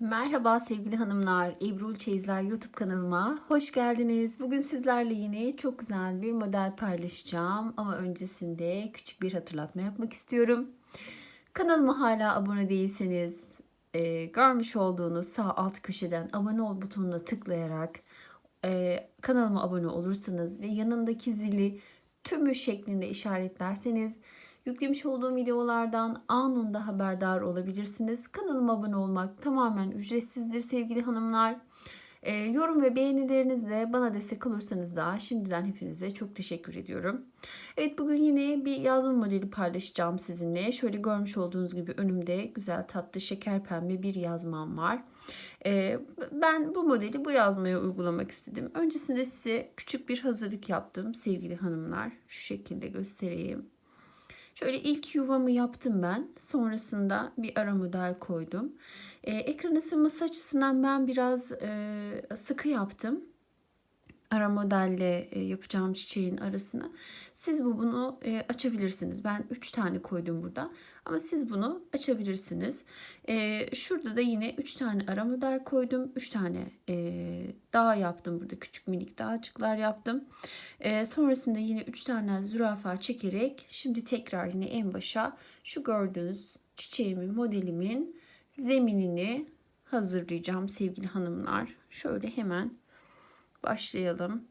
Merhaba sevgili hanımlar, Ebru Çeyizler YouTube kanalıma hoş geldiniz. Bugün sizlerle yine çok güzel bir model paylaşacağım ama öncesinde küçük bir hatırlatma yapmak istiyorum. Kanalıma hala abone değilseniz e, görmüş olduğunuz sağ alt köşeden abone ol butonuna tıklayarak e, kanalıma abone olursanız ve yanındaki zili tümü şeklinde işaretlerseniz Yüklemiş olduğum videolardan anında haberdar olabilirsiniz. Kanalıma abone olmak tamamen ücretsizdir sevgili hanımlar. E, yorum ve beğenilerinizle bana destek olursanız da şimdiden hepinize çok teşekkür ediyorum. Evet bugün yine bir yazma modeli paylaşacağım sizinle. Şöyle görmüş olduğunuz gibi önümde güzel tatlı şeker pembe bir yazmam var. E, ben bu modeli bu yazmaya uygulamak istedim. Öncesinde size küçük bir hazırlık yaptım sevgili hanımlar. Şu şekilde göstereyim. Şöyle ilk yuvamı yaptım ben. Sonrasında bir ara model koydum. Ee, ekran ısınması açısından ben biraz e, sıkı yaptım. Ara modelle e, yapacağım çiçeğin arasını. Siz bu bunu e, açabilirsiniz. Ben 3 tane koydum burada. Ama siz bunu açabilirsiniz. E, şurada da yine 3 tane ara model koydum. 3 tane dağ yaptım. Burada küçük minik dağcıklar yaptım. Sonrasında yine 3 tane zürafa çekerek şimdi tekrar yine en başa şu gördüğünüz çiçeğimin modelimin zeminini hazırlayacağım sevgili hanımlar. Şöyle hemen başlayalım.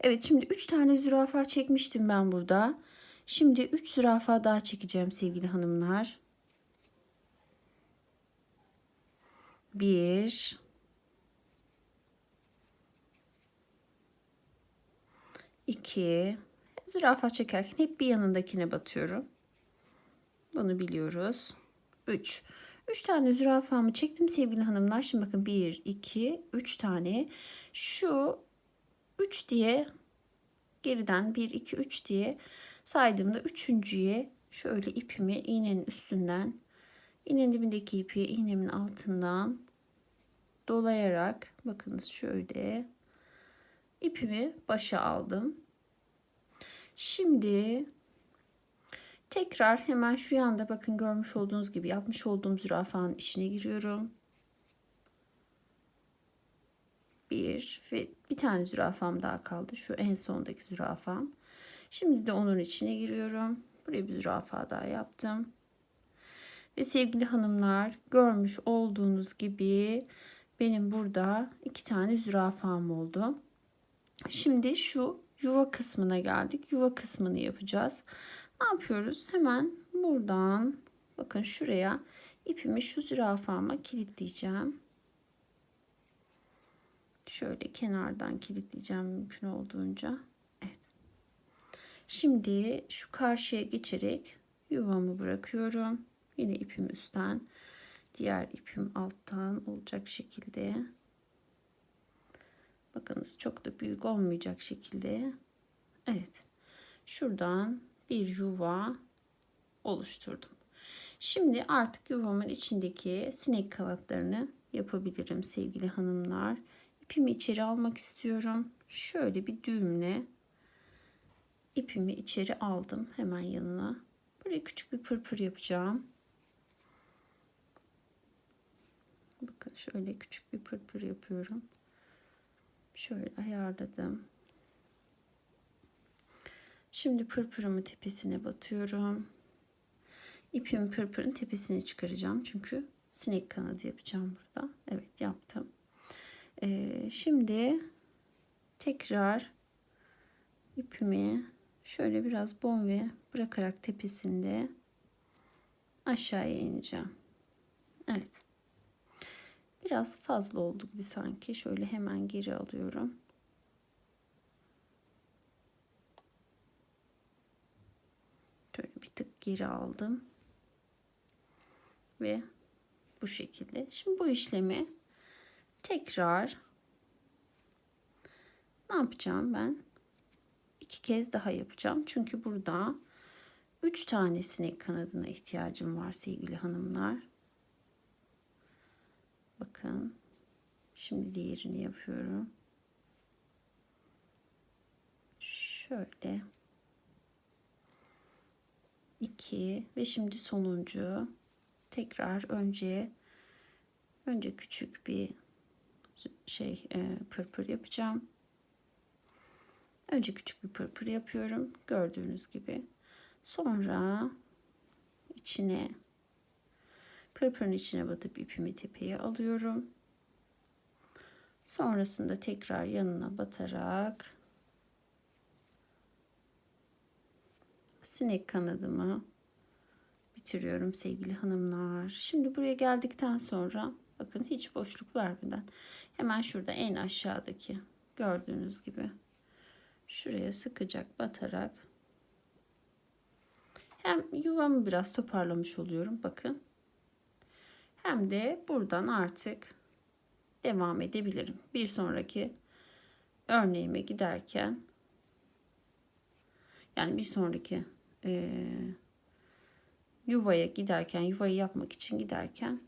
Evet şimdi 3 tane zürafa çekmiştim ben burada. Şimdi 3 zürafa daha çekeceğim sevgili hanımlar. 1 2 zürafa çekerken hep bir yanındakine batıyorum. Bunu biliyoruz. 3 3 tane zürafamı çektim sevgili hanımlar. Şimdi bakın 1, 2, 3 tane. Şu 3 diye geriden 1, 2, 3 diye saydığımda üçüncüye şöyle ipimi iğnenin üstünden iğnenin dibindeki ipi iğnemin altından dolayarak bakınız şöyle ipimi başa aldım. Şimdi Tekrar hemen şu yanda bakın görmüş olduğunuz gibi yapmış olduğum zürafanın içine giriyorum. Bir ve bir tane zürafam daha kaldı. Şu en sondaki zürafam. Şimdi de onun içine giriyorum. Buraya bir zürafa daha yaptım. Ve sevgili hanımlar görmüş olduğunuz gibi benim burada iki tane zürafam oldu. Şimdi şu yuva kısmına geldik. Yuva kısmını yapacağız. Ne yapıyoruz? Hemen buradan bakın şuraya ipimi şu zürafama kilitleyeceğim. Şöyle kenardan kilitleyeceğim mümkün olduğunca. Evet. Şimdi şu karşıya geçerek yuvamı bırakıyorum. Yine ipim üstten, diğer ipim alttan olacak şekilde. Bakınız çok da büyük olmayacak şekilde. Evet. Şuradan bir yuva oluşturdum. Şimdi artık yuvamın içindeki sinek kanatlarını yapabilirim sevgili hanımlar. İpimi içeri almak istiyorum. Şöyle bir düğümle ipimi içeri aldım hemen yanına. Buraya küçük bir pırpır yapacağım. Bakın şöyle küçük bir pırpır yapıyorum. Şöyle ayarladım. Şimdi pırpırımı tepesine batıyorum. İpimi pırpırın tepesine çıkaracağım. Çünkü sinek kanadı yapacağım burada. Evet yaptım. Ee, şimdi tekrar ipimi şöyle biraz bonve bırakarak tepesinde aşağıya ineceğim. Evet. Biraz fazla oldu gibi sanki. Şöyle hemen geri alıyorum. Şöyle bir tık geri aldım. Ve bu şekilde. Şimdi bu işlemi tekrar ne yapacağım ben? iki kez daha yapacağım. Çünkü burada üç tane sinek kanadına ihtiyacım var sevgili hanımlar. Bakın. Şimdi diğerini yapıyorum. Şöyle. 2 ve şimdi sonuncu tekrar önce Önce küçük bir şey e, pırpır yapacağım. Önce küçük bir pırpır yapıyorum. Gördüğünüz gibi. Sonra içine pırpırın içine batıp ipimi tepeye alıyorum. Sonrasında tekrar yanına batarak sinek kanadımı bitiriyorum sevgili hanımlar. Şimdi buraya geldikten sonra bakın hiç boşluk vermeden hemen şurada en aşağıdaki gördüğünüz gibi şuraya sıkacak batarak hem yuvamı biraz toparlamış oluyorum bakın. Hem de buradan artık devam edebilirim. Bir sonraki örneğime giderken yani bir sonraki e, yuvaya giderken yuvayı yapmak için giderken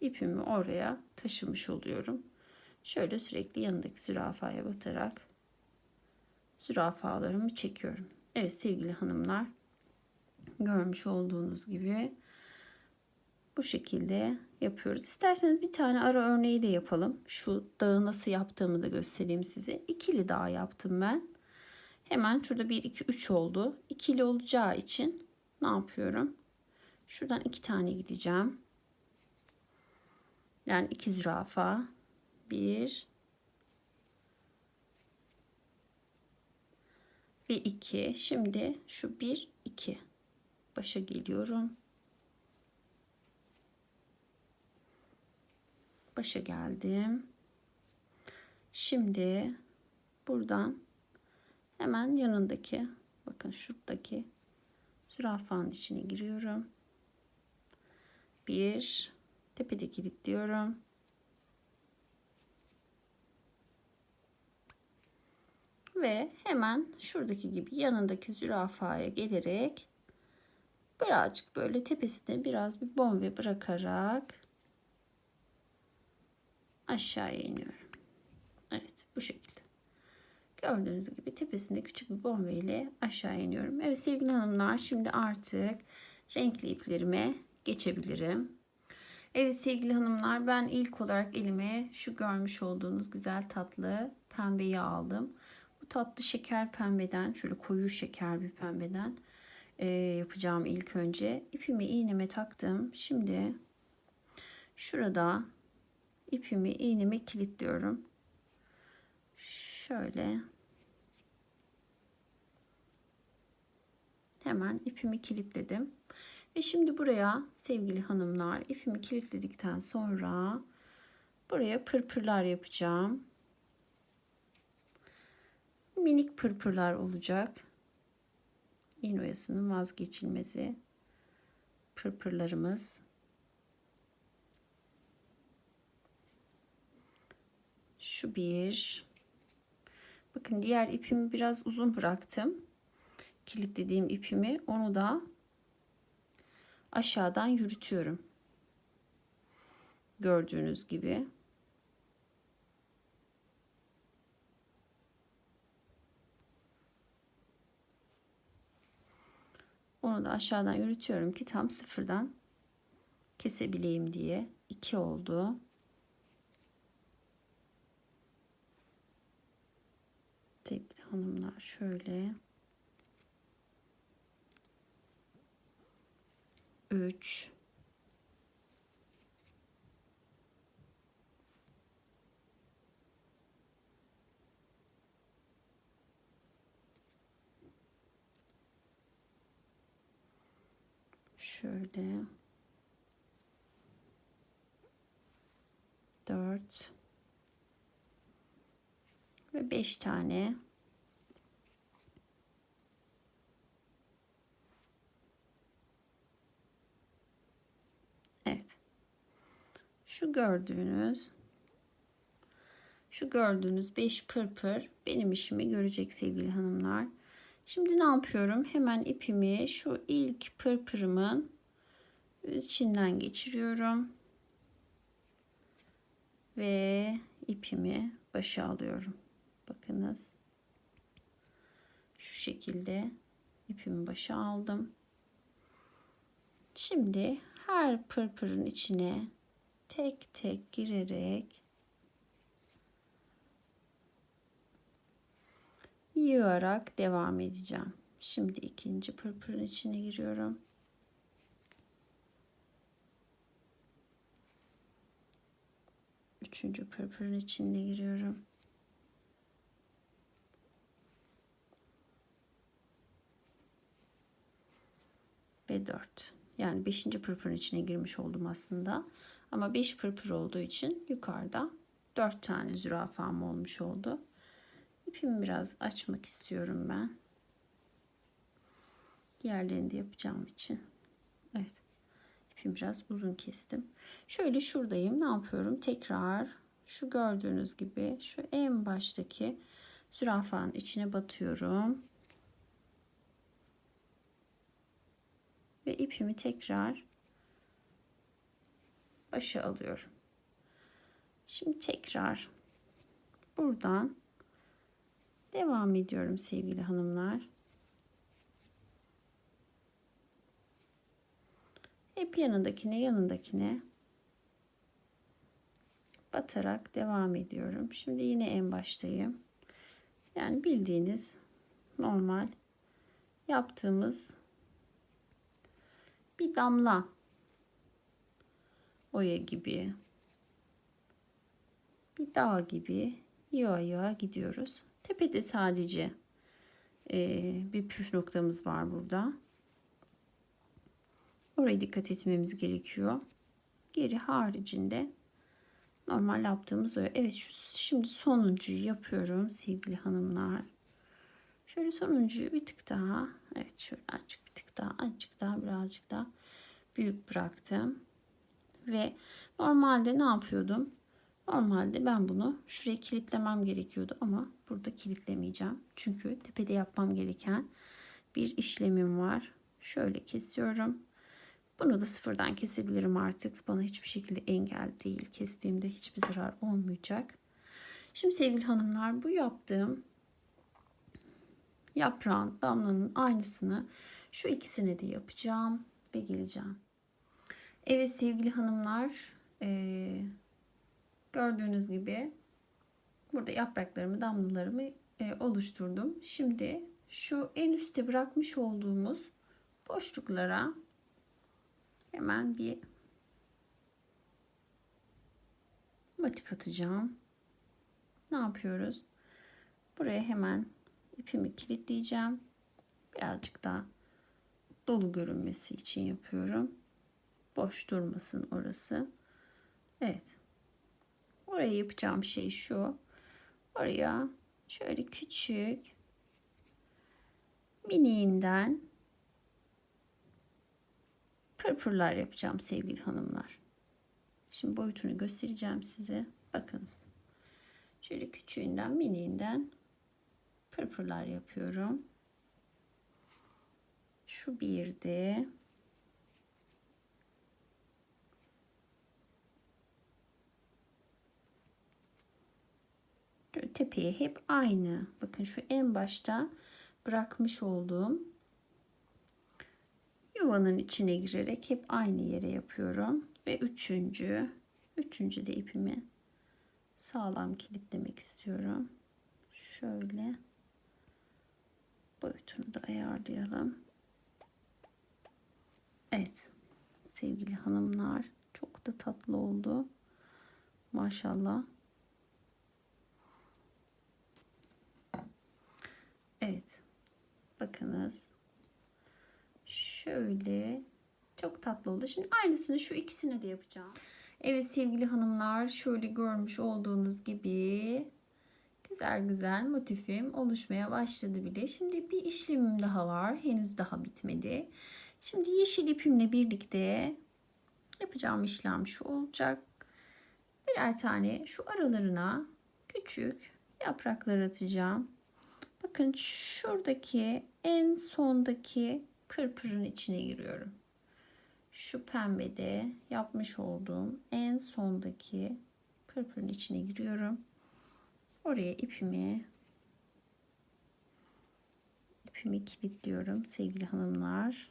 ipimi oraya taşımış oluyorum. Şöyle sürekli yanındaki zürafaya batarak zürafalarımı çekiyorum. Evet sevgili hanımlar görmüş olduğunuz gibi bu şekilde yapıyoruz. İsterseniz bir tane ara örneği de yapalım. Şu dağı nasıl yaptığımı da göstereyim size. İkili dağ yaptım ben. Hemen şurada 1, 2, 3 oldu. İkili olacağı için ne yapıyorum? Şuradan iki tane gideceğim. Yani iki zürafa. Bir. Ve iki. Şimdi şu bir, iki. Başa geliyorum. Başa geldim. Şimdi buradan hemen yanındaki bakın şuradaki zürafanın içine giriyorum. Bir tepede kilitliyorum. Ve hemen şuradaki gibi yanındaki zürafaya gelerek birazcık böyle tepesine biraz bir bombe bırakarak aşağıya iniyorum. Evet bu şekilde. Gördüğünüz gibi tepesinde küçük bir bombe ile aşağı iniyorum. Evet sevgili hanımlar şimdi artık renkli iplerime geçebilirim. Evet sevgili hanımlar ben ilk olarak elime şu görmüş olduğunuz güzel tatlı pembeyi aldım. Bu tatlı şeker pembeden şöyle koyu şeker bir pembeden e, yapacağım ilk önce. İpimi iğneme taktım. Şimdi şurada ipimi iğneme kilitliyorum. Şöyle hemen ipimi kilitledim. Ve şimdi buraya sevgili hanımlar ipimi kilitledikten sonra buraya pırpırlar yapacağım. Minik pırpırlar olacak. İğne oyasının vazgeçilmezi pırpırlarımız. Şu bir. Bakın diğer ipimi biraz uzun bıraktım. Kilitlediğim ipimi onu da aşağıdan yürütüyorum. Gördüğünüz gibi. Onu da aşağıdan yürütüyorum ki tam sıfırdan kesebileyim diye. 2 oldu. Sevgili hanımlar şöyle. 3 şöyle. 4 ve 5 tane Evet. Şu gördüğünüz şu gördüğünüz 5 pırpır benim işimi görecek sevgili hanımlar. Şimdi ne yapıyorum? Hemen ipimi şu ilk pırpırımın içinden geçiriyorum. Ve ipimi başa alıyorum. Bakınız. Şu şekilde ipimi başa aldım. Şimdi her pırpırın içine tek tek girerek yığarak devam edeceğim. Şimdi ikinci pırpırın içine giriyorum. Üçüncü pırpırın içine giriyorum. Ve dört. Yani beşinci pırpırın içine girmiş oldum aslında. Ama beş pırpır olduğu için yukarıda dört tane zürafam olmuş oldu. İpimi biraz açmak istiyorum ben. Diğerlerini de yapacağım için. Evet. İpimi biraz uzun kestim. Şöyle şuradayım. Ne yapıyorum? Tekrar şu gördüğünüz gibi şu en baştaki zürafanın içine batıyorum. Ve ipimi tekrar başa alıyorum. Şimdi tekrar buradan devam ediyorum sevgili hanımlar. Hep yanındakine yanındakine batarak devam ediyorum. Şimdi yine en baştayım. Yani bildiğiniz normal yaptığımız bir damla oya gibi bir dağ gibi yağ yağ gidiyoruz. Tepede sadece e, bir püf noktamız var burada. Oraya dikkat etmemiz gerekiyor. Geri haricinde normal yaptığımız öyle. Evet şu şimdi sonuncuyu yapıyorum sevgili hanımlar. Şöyle sonuncuyu bir tık daha. Evet şöyle azıcık bir tık daha azıcık daha birazcık daha büyük bıraktım. Ve normalde ne yapıyordum? Normalde ben bunu şuraya kilitlemem gerekiyordu ama burada kilitlemeyeceğim. Çünkü tepede yapmam gereken bir işlemim var. Şöyle kesiyorum. Bunu da sıfırdan kesebilirim artık. Bana hiçbir şekilde engel değil. Kestiğimde hiçbir zarar olmayacak. Şimdi sevgili hanımlar bu yaptığım yaprağın, damlanın aynısını şu ikisine de yapacağım ve geleceğim. Evet sevgili hanımlar ee, gördüğünüz gibi burada yapraklarımı, damlalarımı e, oluşturdum. Şimdi şu en üstte bırakmış olduğumuz boşluklara hemen bir motif atacağım. Ne yapıyoruz? Buraya hemen ipimi kilitleyeceğim. Birazcık daha dolu görünmesi için yapıyorum. Boş durmasın orası. Evet. Oraya yapacağım şey şu. Oraya şöyle küçük miniğinden pırpırlar yapacağım sevgili hanımlar. Şimdi boyutunu göstereceğim size. Bakınız. Şöyle küçüğünden miniğinden pırpırlar yapıyorum. Şu birdi. Tepeye hep aynı. Bakın şu en başta bırakmış olduğum yuvanın içine girerek hep aynı yere yapıyorum. Ve üçüncü, üçüncü de ipimi sağlam kilitlemek istiyorum. Şöyle boyutunu da ayarlayalım. Evet sevgili hanımlar çok da tatlı oldu. Maşallah. Evet. Bakınız. Şöyle çok tatlı oldu. Şimdi aynısını şu ikisine de yapacağım. Evet sevgili hanımlar şöyle görmüş olduğunuz gibi güzel güzel motifim oluşmaya başladı bile. Şimdi bir işlemim daha var. Henüz daha bitmedi. Şimdi yeşil ipimle birlikte yapacağım işlem şu olacak. Birer tane şu aralarına küçük yapraklar atacağım. Bakın şuradaki en sondaki pırpırın içine giriyorum. Şu pembede yapmış olduğum en sondaki pırpırın içine giriyorum. Oraya ipimi ipimi kilitliyorum sevgili hanımlar.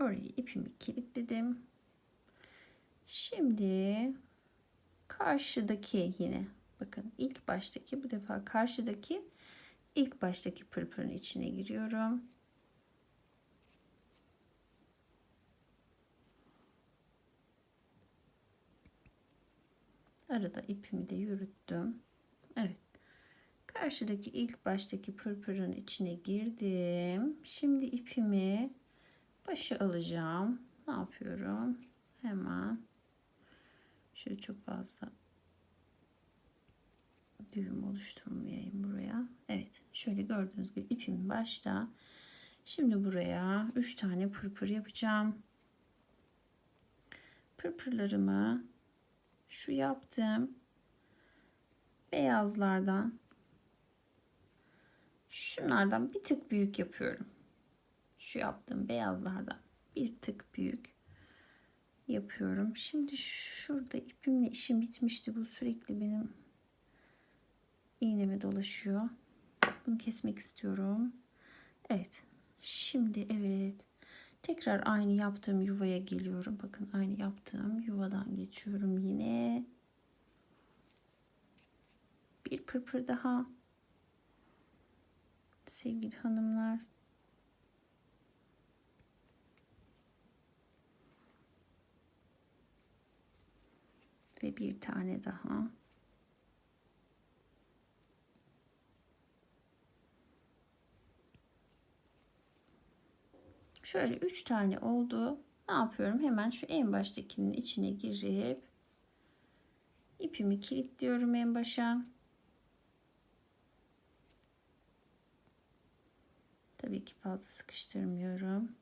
Orayı ipimi kilitledim. Şimdi karşıdaki yine bakın ilk baştaki bu defa karşıdaki ilk baştaki pırpırın içine giriyorum. Arada ipimi de yürüttüm. Evet. Karşıdaki ilk baştaki pırpırın içine girdim. Şimdi ipimi başı alacağım. Ne yapıyorum? Hemen şöyle çok fazla düğüm oluşturmayayım buraya. Evet. Şöyle gördüğünüz gibi ipim başta. Şimdi buraya 3 tane pırpır yapacağım. Pırpırlarımı şu yaptığım beyazlardan şunlardan bir tık büyük yapıyorum. Şu yaptığım beyazlardan bir tık büyük yapıyorum. Şimdi şurada ipimle işim bitmişti. Bu sürekli benim iğneme dolaşıyor. Bunu kesmek istiyorum. Evet. Şimdi evet. Tekrar aynı yaptığım yuvaya geliyorum. Bakın aynı yaptığım yuvadan geçiyorum yine. Bir pırpır daha. Sevgili hanımlar. Ve bir tane daha. Şöyle 3 tane oldu. Ne yapıyorum? Hemen şu en baştakinin içine girip ipimi kilitliyorum en başa. Tabii ki fazla sıkıştırmıyorum.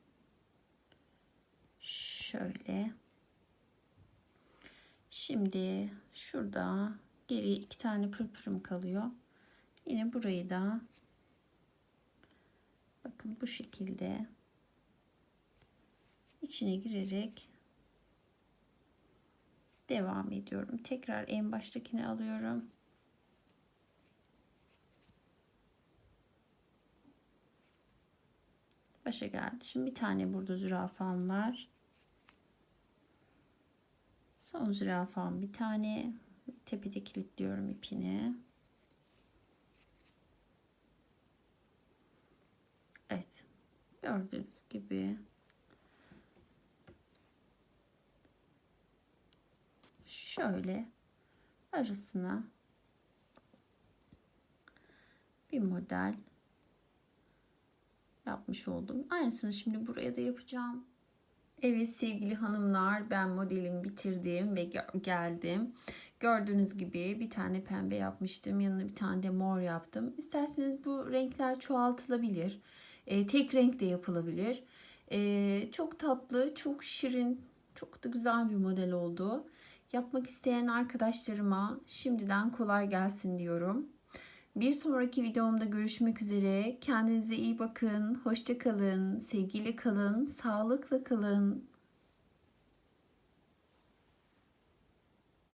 Şöyle. Şimdi şurada geriye iki tane pırpırım kalıyor. Yine burayı da bakın bu şekilde içine girerek devam ediyorum. Tekrar en baştakini alıyorum. Başa geldi. Şimdi bir tane burada zürafam var. Son zürafam bir tane. Tepede kilitliyorum ipini. Evet. Gördüğünüz gibi şöyle arasına bir model yapmış oldum. Aynısını şimdi buraya da yapacağım. Evet sevgili hanımlar ben modelimi bitirdim ve geldim. Gördüğünüz gibi bir tane pembe yapmıştım. Yanına bir tane de mor yaptım. İsterseniz bu renkler çoğaltılabilir. E, tek renk de yapılabilir. E, çok tatlı, çok şirin, çok da güzel bir model oldu. Yapmak isteyen arkadaşlarıma şimdiden kolay gelsin diyorum. Bir sonraki videomda görüşmek üzere. Kendinize iyi bakın. Hoşça kalın. Sevgiyle kalın. Sağlıkla kalın.